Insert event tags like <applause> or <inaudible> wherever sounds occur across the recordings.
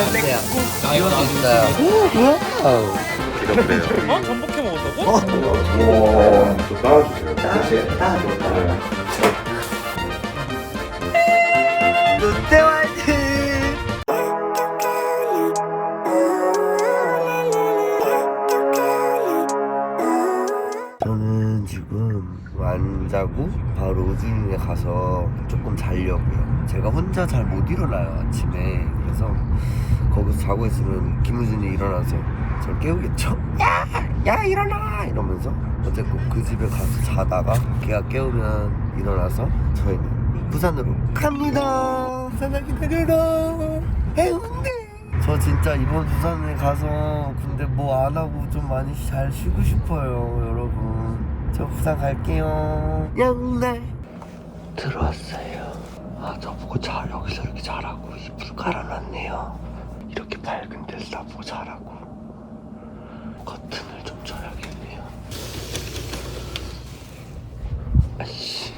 해주세요. 이런 거 있어요. 와우. 귀엽네요. 어? 전복해 먹었다고? 또. 롯데 화이팅! 저는 지금 안 자고 바로 우준이네 가서 조금 자려고요. 제가 혼자 잘 못 일어나요 아침에. 그래서 거기서 자고 있으면 김우준이 일어나서 저를 깨우겠죠? 야! 야 일어나! 이러면서 어쨌든 그 집에 가서 자다가 걔가 깨우면 일어나서 저희는 부산으로 갑니다. 부산을 기다려라. 해운대. 저 진짜 이번 부산에 가서 근데 뭐 안 하고 좀 많이 잘 쉬고 싶어요, 여러분. 저 부산 갈게요. 양날 들어왔어요. 아, 저 보고 자 여기서 이렇게 자라고 이불 깔아놨네요. 이렇게 밝은 데서 나보고 자라고. 커튼을 좀 쳐야겠네요. 아씨.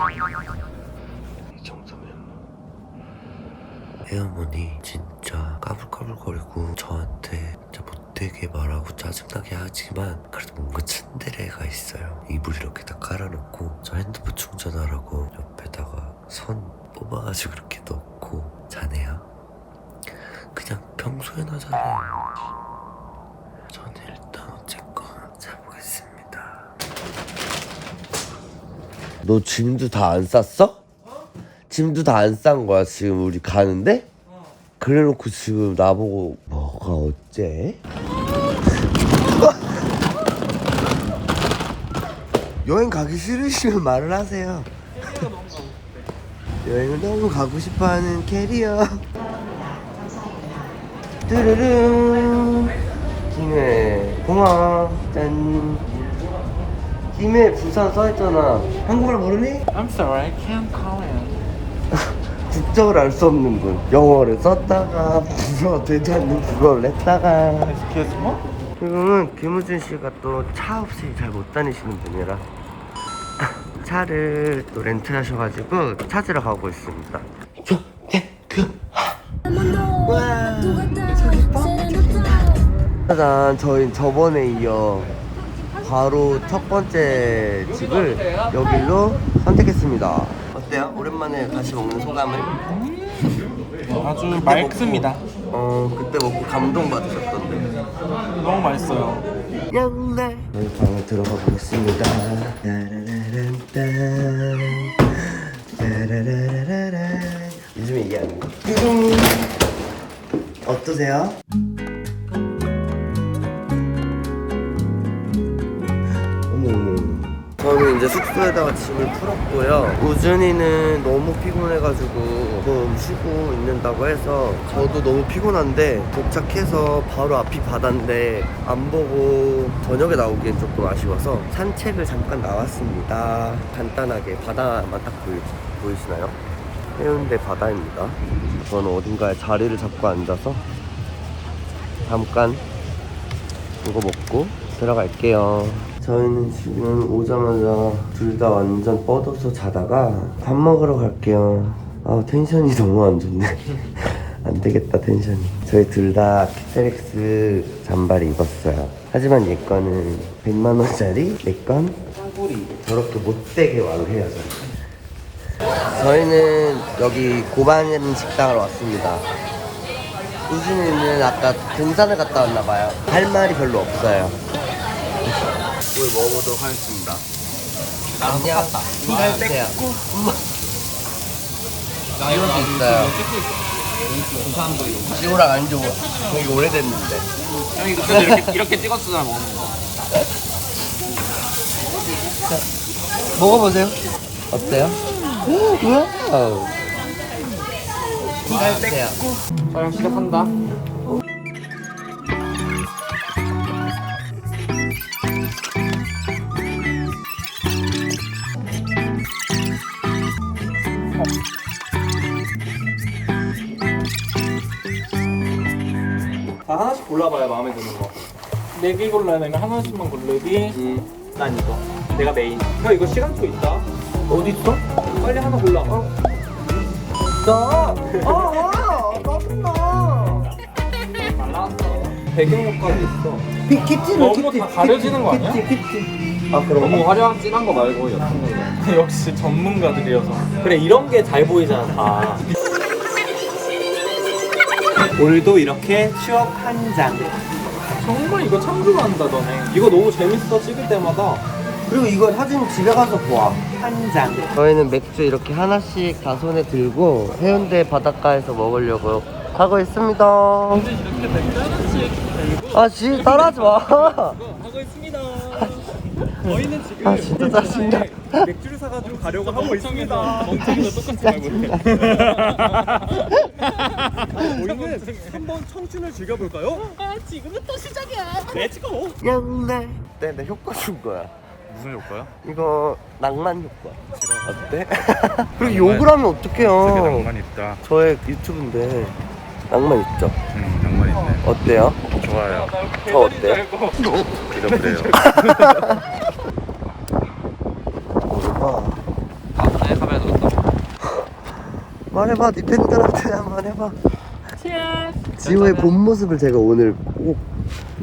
이 정도면 뭐. 애어머니 진짜 까불까불거리고 저한테 진짜 못되게 말하고 짜증나게 하지만 그래도 뭔가 츤데레가 있어요 이불 이렇게 다 깔아놓고 저 핸드폰 충전하라고 옆에다가 선 뽑아가지고 이렇게 넣고 그냥 평소에나 자네요 저는 일단 어쨌건 자보겠습니다 너 짐도 다 안 쌌어? 짐도 다 안 싼 거야 지금 우리 가는데? 그래놓고 지금 나보고 뭐가 어째? <laughs> 여행 가기 싫으시면 말을 하세요 여행을 너무 가고 싶어하는 캐리어 뚜루루. 김해 공항 짠 김해 부산 써있잖아. 한국말 모르니? I'm sorry, I can't call it. <laughs> 국적을 알 수 없는 분. 영어를 썼다가 불어 되지 않는 국어를 했다가. Excuse me? 지금은 김우준 씨가 또 차 없이 잘 못 다니시는 분이라 <laughs> 차를 또 렌트하셔가지고 찾으러 가고 있습니다. 와 짜잔 저희 저번에 이어 바로 첫 번째 집을 여길로 선택했습니다 어때요? 오랜만에 다시 먹는 소감을? 아주 맑습니다. 어 그때 먹고 감동 받으셨던데 너무 맛있어요. 양날 저희 방에 들어가 보겠습니다 따라라란딴 따라라라란 요즘에 이게 아닌 거 어떠세요? 이제 숙소에다가 짐을 풀었고요. 우준이는 너무 피곤해가지고 좀 쉬고 있는다고 해서 저도 너무 피곤한데 도착해서 바로 앞이 바다인데 안 보고 저녁에 나오기엔 조금 아쉬워서 산책을 잠깐 나왔습니다. 간단하게 바다만 딱 보이, 보이시나요? 해운대 바다입니다. 저는 어딘가에 자리를 잡고 앉아서 잠깐 이거 먹고 들어갈게요. 저희는 지금 오자마자 둘 다 완전 뻗어서 자다가 밥 먹으러 갈게요. 아 텐션이 <laughs> 너무 안 좋네. <laughs> 안 되겠다 텐션이. 저희 둘 다 키테렉스 잠바를 입었어요. 하지만 얘 거는 100만 원짜리, 내건 짱구리. 저렇게 못되게 완해야죠. 저희는 여기 고방인 식당을 왔습니다. 우준이는 아까 등산을 갔다 왔나 봐요. 할 말이 별로 없어요. 뭘 먹어보도록 하겠습니다. 안녕. 인사해주세요. 이런 게 있어요. 지호랑 안 좋아. 되게 오래됐는데. 형이 그때 이렇게, 이렇게 찍었으나 먹는 거. 먹어보세요. 어때요? 와우. 인사해주세요. 촬영 시작한다. 다 하나씩 골라봐야 마음에 드는 거. 네 개 골라야 되면 하나씩만 고르기. 난 이거. 내가 메인. 형 이거 시간초 있다. 어디 있어? 빨리 하나 골라. 어? 나. 아, 아, 짜증나. 배경옷까지 있어. 피, 키티는 너무 다 가려지는 거 아니야? 키티 키티 아 그런 너무 거 화려한 진한 거 말고 옅은 걸로. <laughs> 역시 전문가들이어서. 그래 이런 게 잘 보이잖아 다. 오늘도 이렇게 추억 한 장. 정말 이거 참 좋아한다 너네. 이거 너무 재밌어 찍을 때마다. 그리고 이거 사진 집에 가서 보아 한 잔. 저희는 맥주 이렇게 하나씩 다 손에 들고 해운대 바닷가에서 먹으려고 하고 있습니다. 이렇게 맥주 하나씩 아, 지 따라하지 마. <laughs> <laughs> 저희는 지금 아, 진짜 짜증나. 맥주를 사가지고 가려고 하고 있습니다. 멍청이도 똑같이 말고 우리는 <laughs> 한번 청춘을 즐겨볼까요? 아 지금부터 시작이야. 렛츠고! 양내. 네, 내 효과 준 거야. 무슨 효과야? 이거 낭만 효과. 어때? <laughs> 그리고 욕을 하면 어떡해요. 낭만 있다. 저의 유튜브인데 낭만 있죠? 있네. 어때요? 좋아요. 저 어때요? 그저 그래요. 봐. 말해봐, 네 팬들한테 한번 해봐. 지호의 본 모습을 제가 오늘 꼭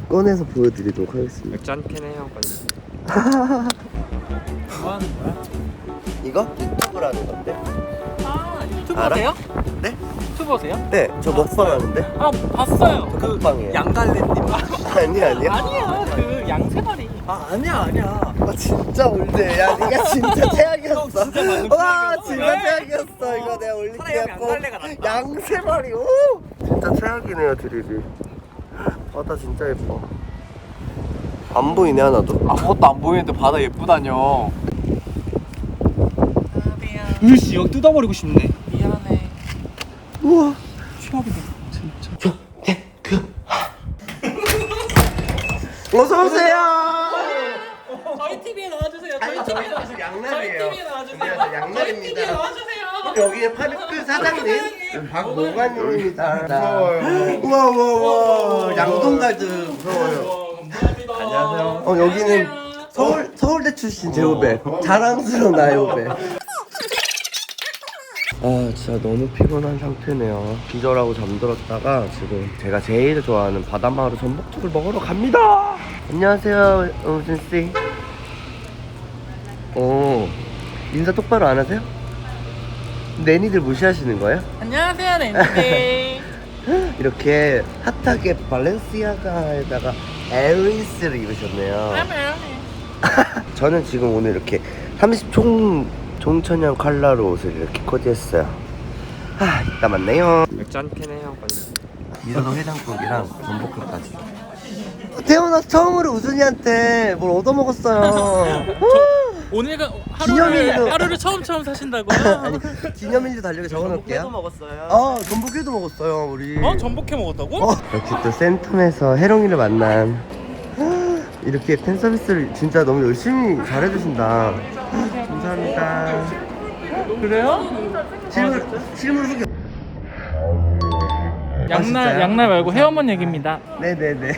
꺼내서 보여드리도록 하겠습니다. 맥주 한캔 해요 빨리. <laughs> 뭐 하는 거야? 이거 유튜브라는 건데? 아 알아? 네? 유튜버세요? 네, 저 먹방 하는데. 아 봤어요. 저 먹방이에요. 양갈래님. 아니 아니야. 아니야 그 양세마리. 아 아니야 아니야. 아 진짜 올드. 야, 네가 <laughs> 진짜 최악이었어. 진짜 방금 와, 최악이었어. 진짜 왜? 최악이었어. 이거 내가 올릴게. 양갈래가 낫다. 양세 마리. 오! 진짜 최악이네요, 드립이. 바다 진짜 예뻐. 안 보이네 하나도. 아무것도 안 보이는데 바다 예쁘다뇨. 으씨 여기 뜯어버리고 싶네. 우와. 최악이다. <laughs> 어서 오세요. 저희 TV에 나와주세요. 저희 TV에 나와주세요. 저희 양날이에요. TV에 나와주세요. 안녕하세요, 저희 양날입니다. TV에 나와주세요. 여기는 파리크 사장님 박모관님입니다. 무서워요. 우와 우와 우와 양동 가드 무서워요. 감사합니다. 안녕하세요. 어 여기는 서울 서울대 출신 제 후배 자랑스러운 나의 후배. 아 진짜 너무 피곤한 상태네요. 기절하고 잠들었다가 지금 제가 제일 좋아하는 바다마루 전복죽을 먹으러 갑니다. 안녕하세요 우진 씨. 오 인사 똑바로 안 하세요? 내니들 무시하시는 거예요? 안녕하세요 랜디. <laughs> 이렇게 핫하게 발렌시아가에다가 에리스를 입으셨네요. <laughs> 저는 지금 오늘 이렇게 30총 종천형 컬러로 옷을 이렇게 코디했어요. 아, 이따 만나요. 맥주 한캔 해요 빨리. 미소도 해장국이랑 전복국까지. 태어나서 처음으로 우준이한테 뭘 얻어먹었어요. 오늘가. 하루를 하루를 처음 처음 사신다고요? <laughs> 아니, 기념일도 달력에 적어놓을게요. 먹었어요. 아, 전복회도 먹었어요, 우리. 어 전복해 먹었다고? 어, 역시 또 센텀에서 해롱이를 만난 이렇게 팬 서비스를 진짜 너무 열심히 잘해주신다. 감사합니다. 그래요? 실물 실물 후기. 양날 진짜요? 양날 말고 헤어먼 얘기입니다. 네네네.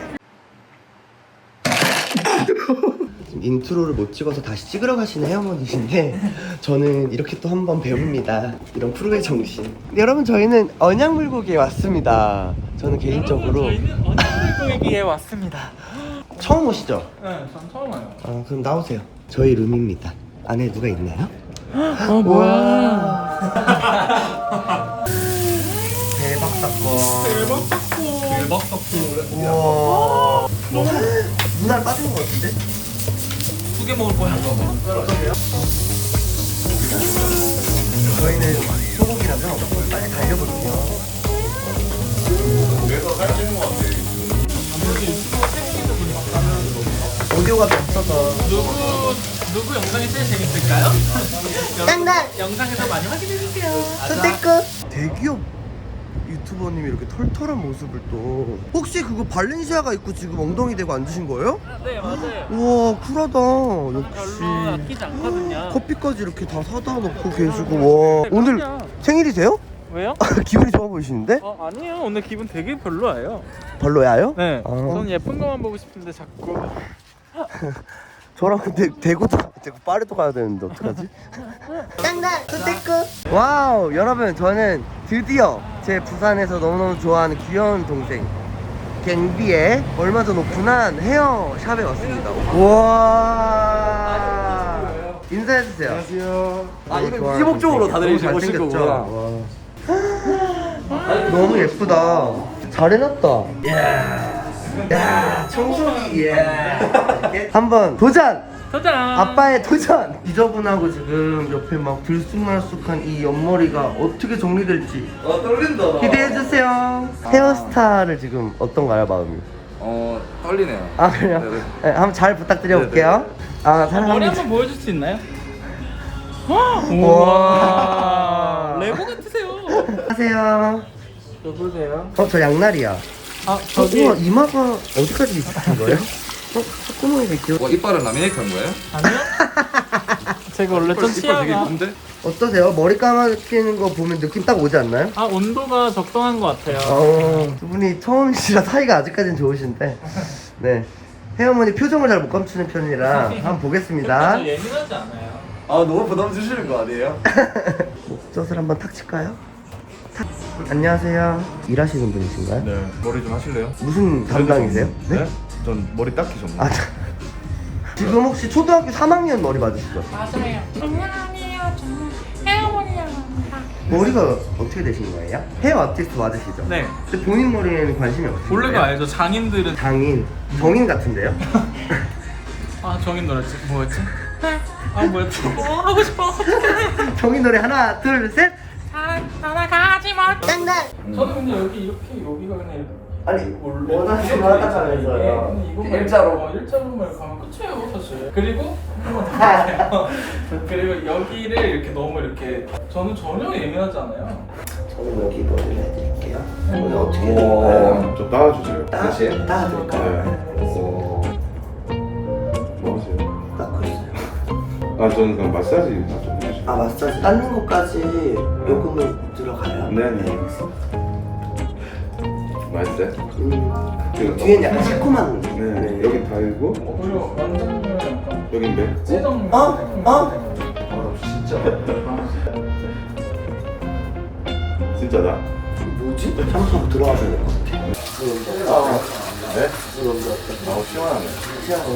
지금 인트로를 못 찍어서 다시 찍으러 가시는 헤어머니신데 저는 이렇게 또 한 번 배웁니다. 이런 프로의 정신. 여러분 저희는 언양 물고기에 왔습니다. 저는 개인적으로 저희는 언니 얘기에 왔습니다. 처음 오시죠? 네, 전 처음 와요. 아 그럼 나오세요. 저희 룸입니다. 안에 누가 있나요? <gasps> 어 뭐야? <laughs> 대박 사건. 대박 사건. 대박 사건. 우와. 눈알 <gasps> 빠진 것 같은데? 두 개 먹을 거야. 저희는 소고기라서 빨리 달려볼게요. 오디오가 없어서 누구 누구 영상이 제일 재밌을까요? <laughs> 영, 영상에서 많이 확인해 주세요. 스테이크 대기업 유튜버님이 이렇게 털털한 모습을 또 혹시 그거 발렌시아가 입고 지금 엉덩이 대고 앉으신 거예요? 네 맞아요. 우와 쿨하다 별로 역시 아끼지 않거든요. 커피까지 이렇게 다 사다 놓고 계시고 와 오늘 그럼요. 생일이세요? 왜요? 기분이 좋아 보이시는데? 어 아니에요. 오늘 기분 되게 별로예요. 별로야요? 네. 아. 저는 예쁜 것만 보고 싶은데 자꾸 <laughs> 저랑 근데 대구도 대구 파리도 가야 되는데 어떡하지? <laughs> 와우 여러분 저는 드디어 제 부산에서 너무너무 좋아하는 귀여운 동생 갱비에 얼마 전 오픈한 헤어 샵에 왔습니다. 와 인사해주세요. 안녕하세요. 아 이거 시목적으로 다들 이제 오신 거구나. 너무 예쁘다. 잘 해놨다. 야, 야 청소기. 예. <laughs> 한번 도전. 도전. 아빠의 도전! 지저분하고 지금 옆에 막 들쑥날쑥한 이 옆머리가 어떻게 정리될지 어 떨린다. 기대해 주세요 헤어스타일을 지금 어떤가요 마음이? 어 떨리네요. 아 그래요? 네 네. 네, 한번 잘 부탁드려 볼게요 아 머리 사랑합니다 한번 보여줄 수 있나요? 우와. 레고 같으세요. 안녕하세요 여보세요? 어 저 양날이야 아 어, 저기 우와 이마가 어디까지 있으신 거예요? 어? 콧구멍이 되게 귀여 와 이빨은 라미네이트 한 거예요? 아니요? 제가 원래 좀 이빨 되게 치아가 이쁜데? 어떠세요? 머리 감아끼는 거 보면 느낌 딱 오지 않나요? 아 온도가 적당한 것 같아요. 어, 두 분이 처음이시라 사이가 아직까지는 좋으신데 네 혜어머니 표정을 잘 못 감추는 편이라 한번 보겠습니다 저 예민하지 않아요. 아 너무 부담 주시는 거 아니에요? <laughs> 목젖을 한번 탁 칠까요? 탁 안녕하세요 일하시는 분이신가요? 네. 머리 좀 하실래요? 무슨 담당이세요? 네? 전 머리 닦기 전문. 아, 자, 지금 혹시 초등학교 3학년 머리 맞으시죠? 맞아요. 안녕하세요. 저는 헤어머리라고 합니다. 머리가 어떻게 되신 거예요? 헤어 아티스트 맞으시죠? 네. 근데 본인 머리에는 관심이 없으신 원래가? 알죠. 장인들은 장인, 정인 같은데요? <laughs> 아 정인 노래지 뭐였지? 아 뭐였지? 어, 하고 싶어. <laughs> 정인 노래 하나, 둘, 셋! 잘 따라가 지 마. 짱날. 저는 근데 여기 이렇게 여기가 그냥 이렇게 아니, 원래 원하시는 이렇게 거 하다면서요 근데 이것만 일자로. 어, 일자로만 가면 끝이에요 사실 그리고 <laughs> 그리고 여기를 이렇게 너무 이렇게 저는 전혀 예민하지 않아요 저는 여기 머리를 해드릴게요 오늘 어떻게 해드릴까요? 좀 따라주세요. 따, 따드릴까요? 네. 오. 뭐 하세요? 아 저는 그럼 마사지 좀 해주세요. 아 마사지 닦는 것까지 요금을 들어가요? 네네. 맛있어요? 음, 뒤엔 약간 새콤한 네. 여긴 달고 어, 그리고 완전 약간 여긴 매. 찌정 어? 어? 진짜다. 뭐지? 잠깐 들어가셔야 될 것 같아 네? 아우 시원하네.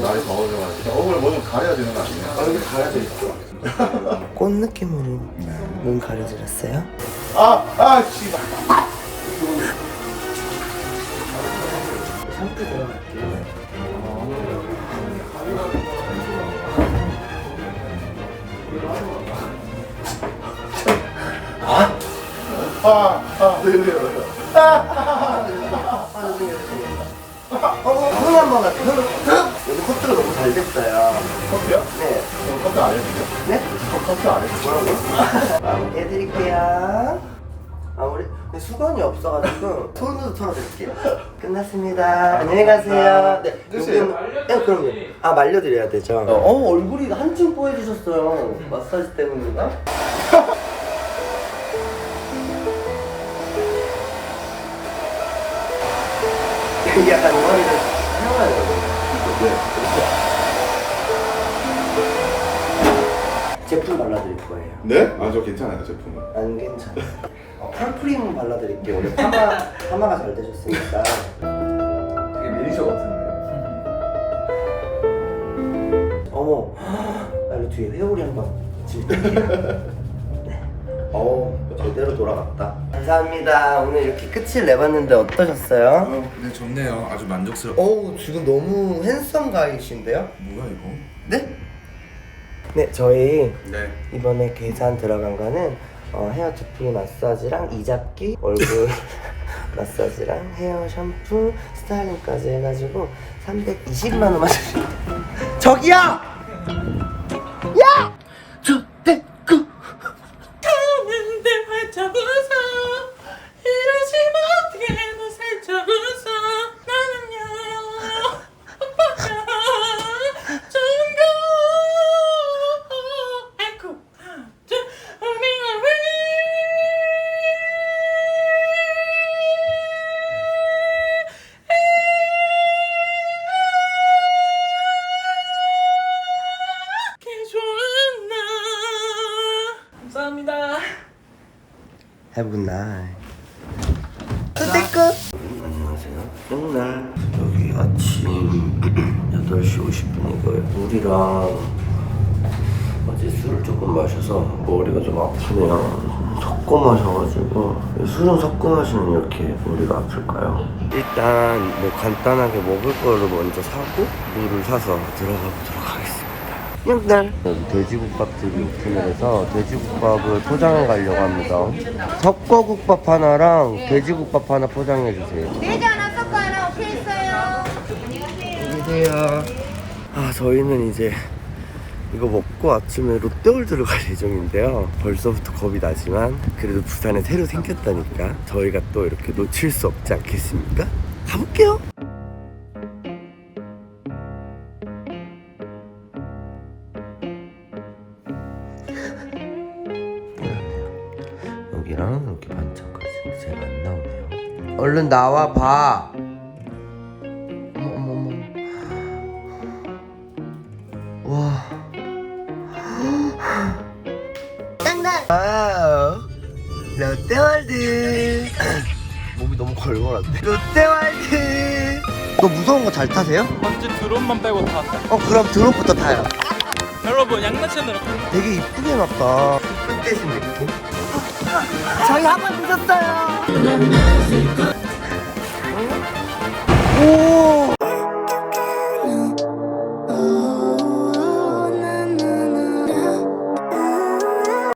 날이 더워져가지고. 얼굴 뭐좀 가려야 되는 거 아니에요? 아 여기 가려드릴게요 꽃 느낌으로 눈 가려드렸어요? 아! 아! 씨발. 샴푸 들어갈게요 아! 아! 왜 그래 한번 여기 커트가 너무 잘 됐어요 커피요? 네 커피 안 해주세요? 네? 커피 안 해주세요? 해드릴게요. 마무리. 근데 수건이 없어가지고 손으로 털어드릴게요. 끝났습니다. 안녕히 가세요. 네. 끝이에요? 여기는- 네, 그럼요. 아 말려드려야 되죠. 어, 얼굴이 한층 뽀해지셨어요. 마사지 때문인가? 이게 약간 머리를 세워야 돼요. 제품 발라드릴 거예요. 네? 아 저 괜찮아요 제품은. 안 괜찮아. 어, 펄프림 발라드릴게요. 오늘 파마 파마가 잘 되셨으니까. 되게 미니쇼 같은데. 어머, 나 이거 뒤에 회오리 한번 질게요. <laughs> 네. 어우, 제대로 돌아갔다. 감사합니다. 오늘 이렇게 끝을 내봤는데 어떠셨어요? 어, 네 좋네요. 아주 만족스럽. 어우, 지금 너무 핸섬 가이신데요? 뭐야 이거? 네? 네, 저희 네. 이번에 계산 들어간 거는 어, 헤어 두피 마사지랑 이잡기, 얼굴 <laughs> 마사지랑 헤어 샴푸, 스타일링까지 해가지고 320만 원만 주시면 돼요. 저기요! 어제 술을 조금 마셔서 머리가 좀 아프네요. 섞어 마셔가지고. 술은 섞어 마시면 이렇게 머리가 아플까요? 일단 뭐 간단하게 먹을 거를 먼저 사고 물을 사서 들어가 보도록 하겠습니다. 양날 여기 돼지국밥집이 오픈을 해서 돼지국밥을 포장해 가려고 합니다. 석거국밥 하나랑 돼지국밥 하나 포장해 주세요. 돼지 하나 섞어 하나. 오케이 있어요. 안녕하세요. 아 저희는 이제 이거 먹고 아침에 롯데월드를 갈 예정인데요. 벌써부터 겁이 나지만 그래도 부산에 새로 생겼다니까 저희가 또 이렇게 놓칠 수 없지 않겠습니까? 가볼게요. 여기랑 이렇게 반찬까지 잘 안 나오네요. 얼른 나와 봐. 짱날. 와우. 롯데월드. <clears throat> 몸이 너무 걸걸한데. 롯데월드. 너 무서운 거 잘 타세요? 먼저 드론만 빼고 다 왔어요. 어 그럼 드롭부터 타요. 여러분 양나천으로 되게 이쁘게 해놨다. 끝대신 느낌? 저희 한 번 늦었어요. 오!